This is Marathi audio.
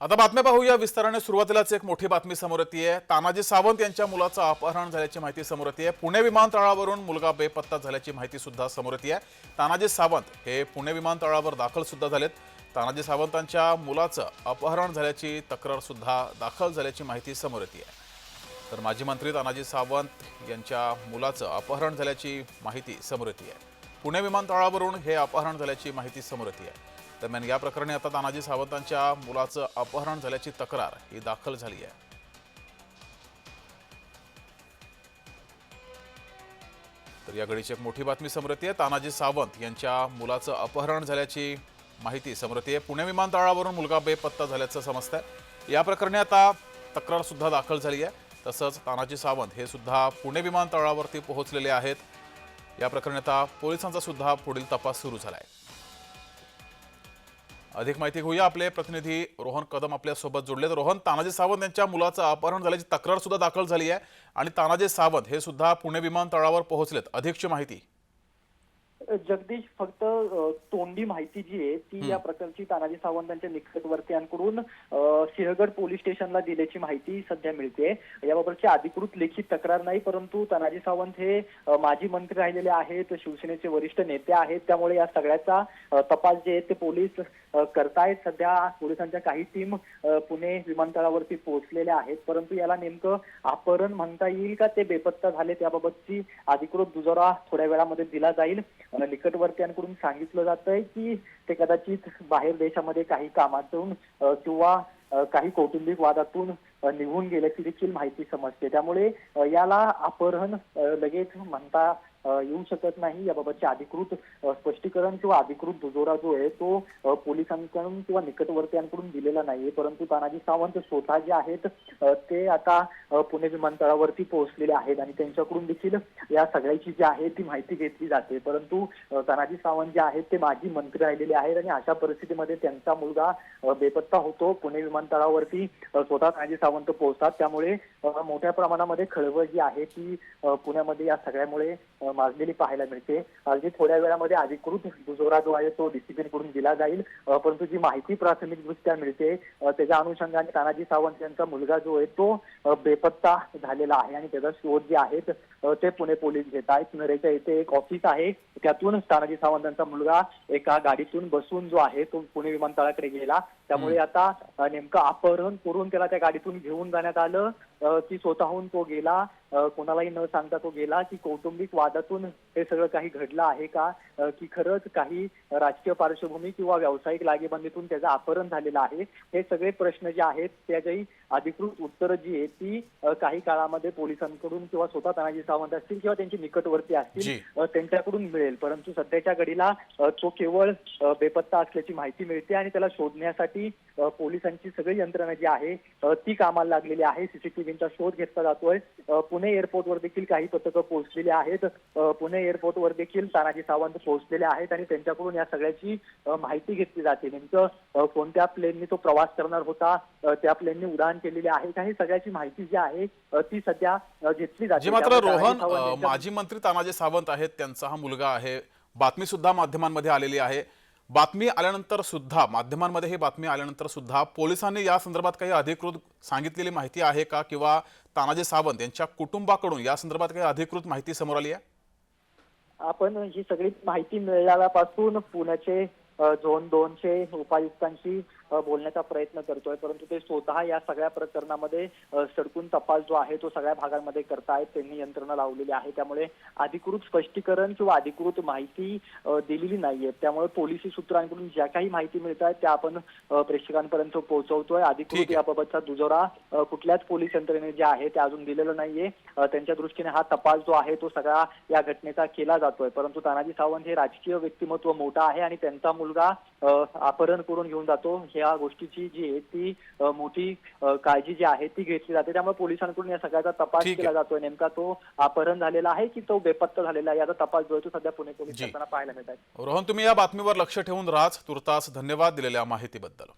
आता बातम्या पाहूया. विस्ताराने सुरुवातीलाच एक मोठी बातमी समोर येते तानाजी सावंत यांच्या मुलाचं अपहरण झाल्याची माहिती समोर येते पुणे विमानतळावरून मुलगा बेपत्ता झाल्याची माहिती सुद्धा समोर येते तानाजी सावंत हे पुणे विमानतळावर दाखल सुद्धा झालेत. तानाजी सावंतांच्या मुलाचं अपहरण झाल्याची तक्रार सुद्धा दाखल झाल्याची माहिती समोर येते तर माजी मंत्री तानाजी सावंत यांच्या मुलाचं अपहरण झाल्याची माहिती समोर येते पुणे विमानतळावरून हे अपहरण झाल्याची माहिती समोर येते दरम्यान या प्रकरणी आता तानाजी सावंतांच्या मुलाचं अपहरण झाल्याची तक्रार ही दाखल झाली आहे. तर या घडीची एक मोठी बातमी समोर येते तानाजी सावंत यांच्या मुलाचं अपहरण झाल्याची माहिती समोर येते पुणे विमानतळावरून मुलगा बेपत्ता झाल्याचं समजतंय या प्रकरणी आता तक्रार सुद्धा दाखल झाली आहे. तसंच तानाजी सावंत हे सुद्धा पुणे विमानतळावरती पोहोचलेले आहेत. या प्रकरणी आता पोलिसांचा सुद्धा पुढील तपास सुरू झाला आहे अधिक माहिती घेऊया. आपले प्रतिनिधी रोहन कदम आपल्यासोबत जोडले. तर रोहन तानाजी सावंत यांच्या मुलाचं अपहरण झाल्याची तक्रार सुद्धा दाखल झाली आहे आणि तानाजी सावंत हे सुद्धा पुणे विमानतळावर पोहोचलेत. अधिकची माहिती. जगदीश फक्त तोंडी माहिती जी आहे ती या प्रकारची तानाजी सावंतांच्या निकटवर्तीयांकडून सिंहगड पोलीस स्टेशनला दिल्याची माहिती सध्या मिळते. याबाबतची अधिकृत लेखी तक्रार नाही परंतु तानाजी सावंत हे माजी मंत्री राहिलेले आहेत शिवसेनेचे वरिष्ठ नेते आहेत त्यामुळे या सगळ्याचा तपास जे आहे ते पोलीस करतायत. सध्या पोलिसांच्या काही टीम पुणे विमानतळावरती पोहोचलेल्या आहेत परंतु याला नेमकं अपहरण म्हणता येईल का ते बेपत्ता झाले त्याबाबतची अधिकृत दुजोरा थोड्या वेळामध्ये दिला जाईल. निकटवर्तीयांकडून सांगितलं जात आहे की ते कदाचित बाहेर देशामध्ये काही कामातून किंवा काही कौटुंबिक वादातून निघून गेल्याची देखील माहिती समजते. त्यामुळे याला अपहरण लगेच म्हणता येऊ शकत नाही. याबाबतचे अधिकृत स्पष्टीकरण किंवा अधिकृत दुजोरा जो आहे तो पोलिसांकडून किंवा निकटवर्तीयांकडून दिलेला नाहीये. परंतु तानाजी सावंत स्वतः जे आहेत ते आता पुणे विमानतळावरती पोहोचलेले आहेत आणि त्यांच्याकडून देखील या सगळ्याची जी आहे ती माहिती घेतली जाते. परंतु तानाजी सावंत जे आहेत ते माजी मंत्री राहिलेले आहेत आणि अशा परिस्थितीमध्ये त्यांचा मुलगा बेपत्ता होतो. पुणे विमानतळावरती स्वतः तानाजी सावंत पोहोचतात. त्यामुळे मोठ्या प्रमाणामध्ये खळबळ जी आहे ती पुण्यामध्ये या सगळ्यामुळे माजलेली पाहायला मिळते. अगदी थोड्या वेळामध्ये अधिकृत दुजोरा जो आहे तो डीसीपी कडून दिला जाईल. परंतु जी माहिती प्राथमिकदृष्ट्या मिळते त्याच्या अनुषंगाने तानाजी सावंत यांचा मुलगा जो आहे तो बेपत्ता झालेला आहे आणि त्याचा शोध जे आहेत ते पुणे पोलीस घेत आहेत. नरेच्या इथे एक ऑफिस आहे. त्यातून तानाजी सावंतांचा मुलगा एका गाडीतून बसून जो आहे तो पुणे विमानतळाकडे गेला. त्यामुळे आता नेमकं अपहरण करून त्याला त्या गाडीतून घेऊन जाण्यात आलं. की स्वतःहून तो गेला. कोणालाही न सांगता तो गेला की कौटुंबिक वादातून हे सगळं काही घडलं आहे का? की खरंच काही राजकीय पार्श्वभूमी किंवा व्यावसायिक लागेबंदीतून त्याचं अपहरण झालेलं आहे? हे सगळे प्रश्न जे आहेत त्याच्याही अधिकृत उत्तरं जी आहेत ती काही काळामध्ये पोलिसांकडून किंवा स्वतः तानाजी सावंत असतील किंवा त्यांचे निकटवर्ती असतील त्यांच्याकडून मिळेल. परंतु सध्याच्या घडीला तो केवळ बेपत्ता असल्याची माहिती मिळते आणि त्याला शोधण्यासाठी पोलिसांची सगळी यंत्रणा जी आहे ती कामाला लागलेली आहे. सीसीटीव्हीचा शोध घेतला जातोय. पुणे एअरपोर्टवर देखील काही पथकं पोहोचलेली आहेत. पुणे एअरपोर्टवर देखील तानाजी सावंत पोहोचलेले आहेत आणि त्यांच्याकडून या सगळ्याची माहिती घेतली जाते. नेमकं कोणत्या प्लेननी तो प्रवास करणार होता? त्या प्लेननी उड्डाण केलेले आहे का ही सगळ्याची माहिती जी आहे ती सध्या घेतली जाते. मात्र रोहन माजी मंत्री तानाजी सावंत आहेत. त्यांचा हा मुलगा आहे. बातमी सुद्धा माध्यमांमध्ये आलेली आहे. बातमी आल्यानंतर सुद्धा माध्यमांमध्ये ही बातमी आल्यानंतर सुद्धा पोलिसांनी या संदर्भात काही अधिकृत सांगितलेली माहिती आहे का? किंवा तानाजी सावंत यांच्या कुटुंबाकडून या संदर्भात काही अधिकृत माहिती समोर आली आहे? आपण ही सगळी माहिती मिळाल्यापासून पुण्याचे झोन दोनचे उपायुक्तांशी बोलण्याचा प्रयत्न करतोय. परंतु ते स्वतः या सगळ्या प्रकरणामध्ये सडकून तपास जो आहे तो सगळ्या भागांमध्ये करतायत. त्यांनी यंत्रणा लावलेली आहे. त्यामुळे अधिकृत स्पष्टीकरण किंवा अधिकृत माहिती दिलेली नाहीये. त्यामुळे पोलिसी सूत्रांकडून ज्या काही माहिती मिळत आहेत त्या आपण प्रेक्षकांपर्यंत पोहोचवतोय. अधिकृत. याबाबतचा दुजोरा कुठल्याच पोलीस यंत्रणेने जे आहे ते अजून दिलेलं नाहीये. त्यांच्या दृष्टीने हा तपास जो आहे तो सगळा या घटनेचा केला जातोय. परंतु तानाजी सावंत हे राजकीय व्यक्तिमत्व मोठं आहे आणि त्यांचा मुलगा अपहरण करून घेऊन जातो. ह्या गोष्टीची जी आहे ती मोठी काळजी जी आहे ती घेतली जाते. त्यामुळे पोलिसांकडून या सगळ्याचा तपास. केला जातोय. नेमका तो अपहरण झालेला आहे की तो बेपत्ता झालेला आहे? याचा तपास जो आहे तो सध्या पुणे पोलीस पाहायला मिळत आहे. रोहन तुम्ही या बातमीवर लक्ष ठेवून राहाच. तुर्तास धन्यवाद दिलेल्या माहितीबद्दल.